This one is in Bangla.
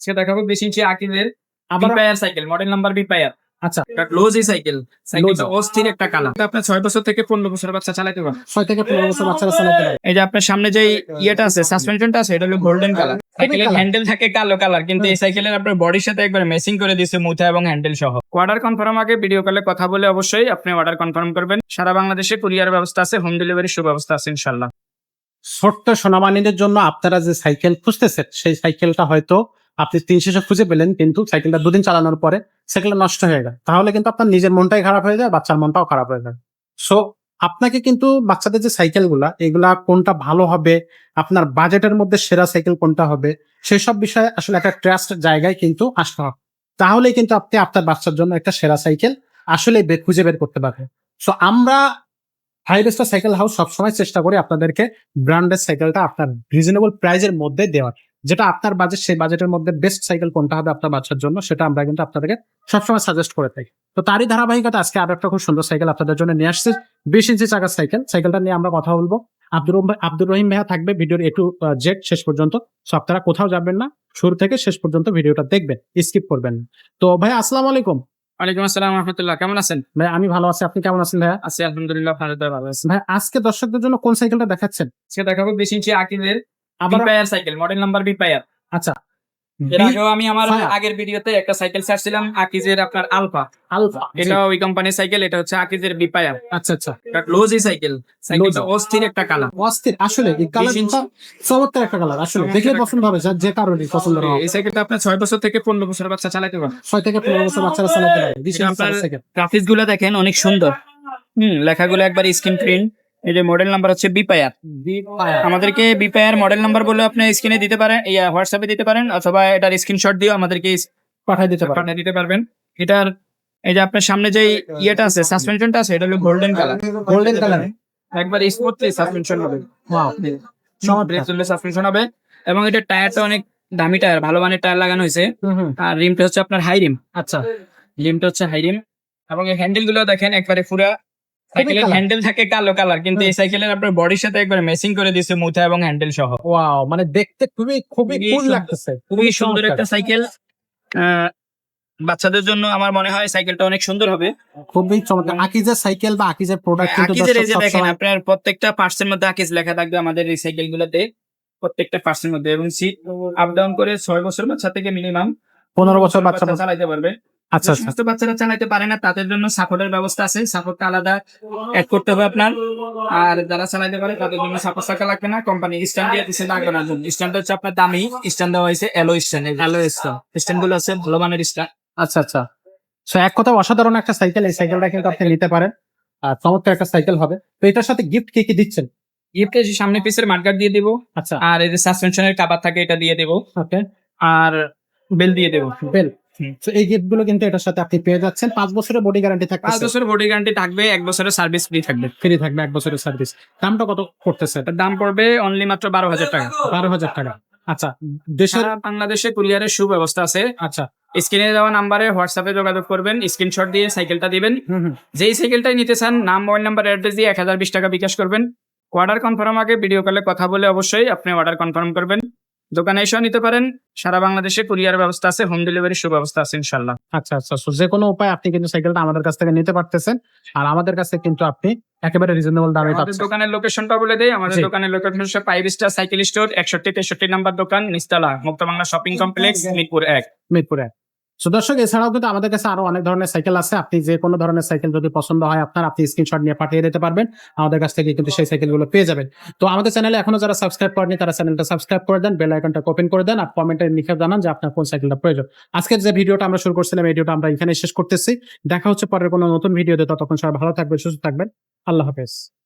সে দেখাবো বেশি ইঞ্চি আকিদের আবার বিপায়ার সাইকেল মডেল নাম্বার বিপায়ার আচ্ছা। লোজি সাইকেল সাইকেলটা অস্থির একটা কালার আপনার ছয় বছর থেকে পনেরো বছর বাচ্চা চালাতে পারে ছয় থেকে পনেরো বছর বাচ্চারা চালাতে পারে এই যে আপনার সামনে যে ইয়েটা আছে সাসপেনশনটা আছে এটা হলো গোল্ডেন কালার সাইকেলের হ্যান্ডেল থাকে কালো কালার কিন্তু এই সাইকেলের আপনার বডির সাথে একবার মেসিং করে দিয়েছে মুথা এবং হ্যান্ডেল সহ। অর্ডার কনফার্ম আগে ভিডিও কলে কথা বলে অবশ্যই আপনি অর্ডার কনফার্ম করবেন। সারা বাংলাদেশে কুরিয়ার ব্যবস্থা আছে হোম ডেলিভারি সুব্যবস্থা আছে ইনশাল্লাহ ছোট্ট সোনামানিদের জন্য আপনারা যে সাইকেল খুঁজতেছেন সেই সাইকেলটা হয়তো আপনি তিন শেষে খুঁজে পেলেন কিন্তু সাইকেলটা দুদিন চালানোর পরে সাইকেলটা নষ্ট হয়ে গেল। তাহলে কিন্তু আপনার নিজের মনটাই খারাপ হয়ে যায়, বাচ্চার মনটাও খারাপ হয়ে যায়। সো আপনাকে কিন্তু বাচ্চাদের যে সাইকেলগুলা এগুলা কোনটা ভালো হবে, আপনার বাজেটের মধ্যে সেরা সাইকেল কোনটা হবে সেই সব বিষয়ে আসলে একটা ট্রাস্ট জায়গায় কিন্তু আসতে হবে। তাহলেই কিন্তু আপনি আপনার বাচ্চার জন্য একটা সেরা সাইকেল আসলে খুঁজে বের করতে পারবেন। সো আমরা হাইরেস্টার সাইকেল হাউস সবসময় চেষ্টা করি আপনাদেরকে ব্র্যান্ডের সাইকেলটা আপনার রিজনেবল প্রাইজের মধ্যে দেওয়ার। যেটা আপনার বাজেট সেই বাজেটের মধ্যে বেস্ট সাইকেল কোনটা হবে আপনার বাচ্চার জন্য সেটা আমরা কিন্তু আপনাদেরকে সবসময় সাজেস্ট করে থাকি। তো তারই ধারাবাহিকতা আজকে আরও একটা খুব সুন্দর সাইকেল আপনাদের জন্য নিয়ে আসছে। বিশ ইঞ্চি চাকার সাইকেল সাইকেলটা নিয়ে আমরা কথা বলব। আব্দুর রহিম আব্দুর রহিম ভাইয়া থাকবে ভিডিওর এ টু জেড শেষ পর্যন্ত। সো আপনারা কোথাও যাবেন না শুরু থেকে শেষ পর্যন্ত ভিডিওটা দেখবেন স্কিপ করবেন। তো ভাই আসসালামু আলাইকুম। ওয়ালাইকুম আসসালাম রহমতুল্লাহ। কেমন আছেন? ভাই আমি ভালো আছি। আপনি কেমন আছেন ভাইয়া? আছি আলহামদুলিল্লাহ ভালো ভালো আছি। ভাই আজকে দর্শকদের জন্য কোন সাইকেলটা দেখাচ্ছেন? সে দেখাবো বেশি ইঞ্চি আকিদের আবার বিপায়ার সাইকেল মডেল নাম্বার বিপায়ার আচ্ছা। এর আগেও আমি আমার আগের ভিডিওতে একটা সাইকেল ছাড়ছিলাম আকিজের আপনার আলফা। আলফা এটা ওই কোম্পানির সাইকেল এটা হচ্ছে আকিজের বিপায়ার আচ্ছা আচ্ছা। সাইকেল সাইকেলটা অস্থির একটা কালার অস্থির আসলে এই কালারটা চমৎকার একটা কালার আসলে দেখলে পছন্দ হবে যার যে কারণে পছন্দ হবে। এই সাইকেলটা বছর থেকে বছর বাচ্চা চালাতে পারে ছয় থেকে পনেরো বছর বাচ্চারা চালাতে গ্রাফিক্সগুলো দেখেন অনেক সুন্দর। হুম লেখাগুলো একবার স্ক্রিন প্রিন্ট এই যে মডেল নাম্বার হচ্ছে বিপায়ার আমাদেরকে বিপায়ার মডেল নাম্বার বলে আপনি স্ক্রিনে দিতে পারেন ইয়া হোয়াটসঅ্যাপে দিতে পারেন অথবা এটার স্ক্রিনশট দিয়েও আমাদেরকে পাঠাই দিতে পারে পাঠিয়ে দিতে পারবেন। এটার এই যে আপনার সামনে যে ইয়েটা আছে সাসপেনশনটা আছে এটা হলো গোল্ডেন কালার গোল্ডেন কালার একবার স্মুথলি সাসপেনশন হবে। সাসপেনশন হবে। এবং এটা টায়ারটা অনেক দামি টায়ার ভালো মানের টায়ার লাগানো হয়েছে। আর রিমটা হচ্ছে আপনার হাই রিম আচ্ছা। রিমটা হচ্ছে হাই রিম এবং এই হ্যান্ডেলগুলো দেখেন একবারে পুরা সাইকেলের হ্যান্ডেল থাকে কালো কালার কিন্তু এই সাইকেলের আপনার বডির সাথে একবার মেসিং করে দিয়েছে মুথা এবং হ্যান্ডেল সহ। ওয়াও মানে দেখতে খুবই খুবই কুল লাগতেছে। খুবই সুন্দর একটা সাইকেল বাচ্চাদের জন্য আমার মনে হয় সাইকেলটা অনেক সুন্দর হবে। খুবই চমৎকার। আকিজের সাইকেল বা আকিজের প্রোডাক্ট কিন্তু আকিজের এই যে দেখেন আপনার প্রত্যেকটা পার্টসের মধ্যে আকিজ লেখা থাকবে আমাদের এই সাইকেল গুলোতে প্রত্যেকটা পার্টসের মধ্যে। এবং সিট আপ ডাউন করে ছয় বছর বাচ্চা থেকে মিনিমাম পনেরো বছর বাচ্চা চালাতে পারবে। আচ্ছা আচ্ছা। সমস্ত বাচ্চারা চালাতে পারে না তাদের জন্য সাপোর্টের ব্যবস্থা আছে। সাপোর্টটা আলাদা। অ্যাড করতে হবে আপনার। আর যারা চালাতে পারে তাদের জন্য সাপোর্ট থাকা লাগবে না। কোম্পানি স্ট্যান্ড দিয়ে দিচ্ছে লাগবে না স্ট্যান্ড হচ্ছে আপনার দামি। স্ট্যান্ড দেওয়া হয়েছে এলো স্ট্যান্ড এলো স্ট্যান্ড স্ট্যান্ডগুলো আছে ভালো মানের স্ট্যান্ড আচ্ছা আচ্ছা। সো এক কথা অসাধারণ একটা সাইকেল এই সাইকেলটা কিন্তু আপনি নিতে পারেন। আর চমৎকার একটা সাইকেল হবে। তো এটার সাথে গিফট কি কি দিচ্ছেন? গিফটে সামনে পিসের মার্কার দিয়ে দেবো। আচ্ছা। আর এই যে সাসপেনশনের কাবার থাকে এটা দিয়ে দেবো। ওকে আর বেল দিয়ে দেবো। বেল। তো এই গিফটগুলো কিন্তু এটার সাথে আপনি পেয়ে যাচ্ছেন। পাঁচ বছরের বডি গ্যারান্টি থাকবে পাঁচ বছরের বডি গ্যারান্টি থাকবে এক বছরের সার্ভিস ফ্রি থাকবে। ফ্রি থাকবে এক বছরের সার্ভিস দামটা কত করতেছে এটার দাম পড়বে অনলি মাত্র বারো হাজার টাকা। বারো হাজার টাকা। আচ্ছা দেশের বাংলাদেশে কুরিয়ারের সুব্যবস্থা আছে। আচ্ছা। স্ক্রিনে দেওয়া নাম্বারে হোয়াটসঅ্যাপে যোগাযোগ করবেন স্ক্রিনশট দিয়ে সাইকেলটা দিবেন। যেই সাইকেলটাই নিতে চান নাম মোবাইল নাম্বার অ্যাড্রেস দিয়ে এক হাজার বিশ টাকা বিকাশ করবেন। অর্ডার কনফার্ম আগে ভিডিও কলে কথা বলে অবশ্যই আপনি অর্ডার কনফার্ম করবেন। দোকানে এসেও নিতে পারেন। সারা বাংলাদেশে কুরিয়ার ব্যবস্থা আছে হোম ডেলিভারি সুব্যবস্থা আছে ইনশাল্লাহ আচ্ছা আচ্ছা। যে কোনো উপায় আপনি কিন্তু সাইকেলটা আমাদের কাছ থেকে নিতে পারতেছেন। আর আমাদের কাছে কিন্তু আপনি একেবারে রিজনেবল দামে আমাদের পাচ্ছেন। দোকানের লোকেশনটা বলে দেই। আমাদের দোকানের লোকেশন হচ্ছে ফাইভ স্টার সাইকেল স্টোর একষট্টি তেষট্টি নাম্বার দোকান নিস্তালা মুক্ত বাংলা শপিং কমপ্লেক্স মিরপুর এক। মিরপুরে সো দর্শক, এছাড়াও কিন্তু আমাদের কাছে আরও অনেক ধরনের সাইকেল আছে। আপনি যে কোনো ধরনের সাইকেল যদি পছন্দ হয়, আপনার আপনি স্ক্রিনশট নিয়ে পাঠিয়ে দিতে পারবেন। আমাদের কাছ থেকে কিন্তু সেই সাইকেলগুলো পেয়ে যাবেন। তো আমাদের চ্যানেলে এখনও যারা সাবস্ক্রাইব করেনি তারা চ্যানেলটা সাবস্ক্রাইব করে দেন বেল আইকনটা ওপেন করে দেন আর কমেন্টে লিখে জানান যে আপনার কোন সাইকেলটা প্রয়োজন। আজকের যে ভিডিওটা আমরা শুরু করছিলাম ভিডিওটা আমরা এখানে শেষ করতেছি। দেখা হচ্ছে পরের কোনো নতুন ভিডিও ভিডিওতে ততক্ষণ সবাই ভালো থাকবেন, সুস্থ থাকবেন। আল্লাহ হাফেজ।